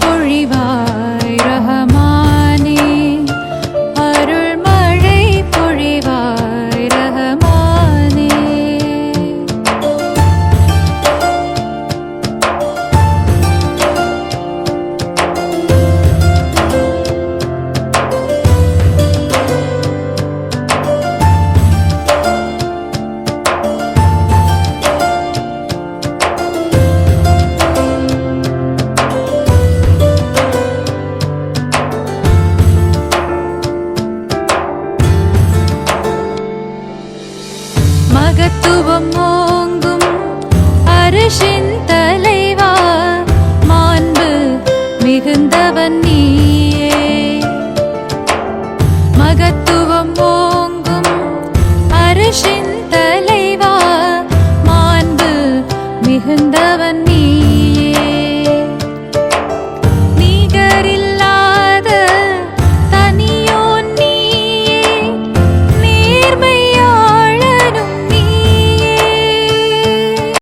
പൊഴിവാ பாவம் ஓங்கும் அரசின்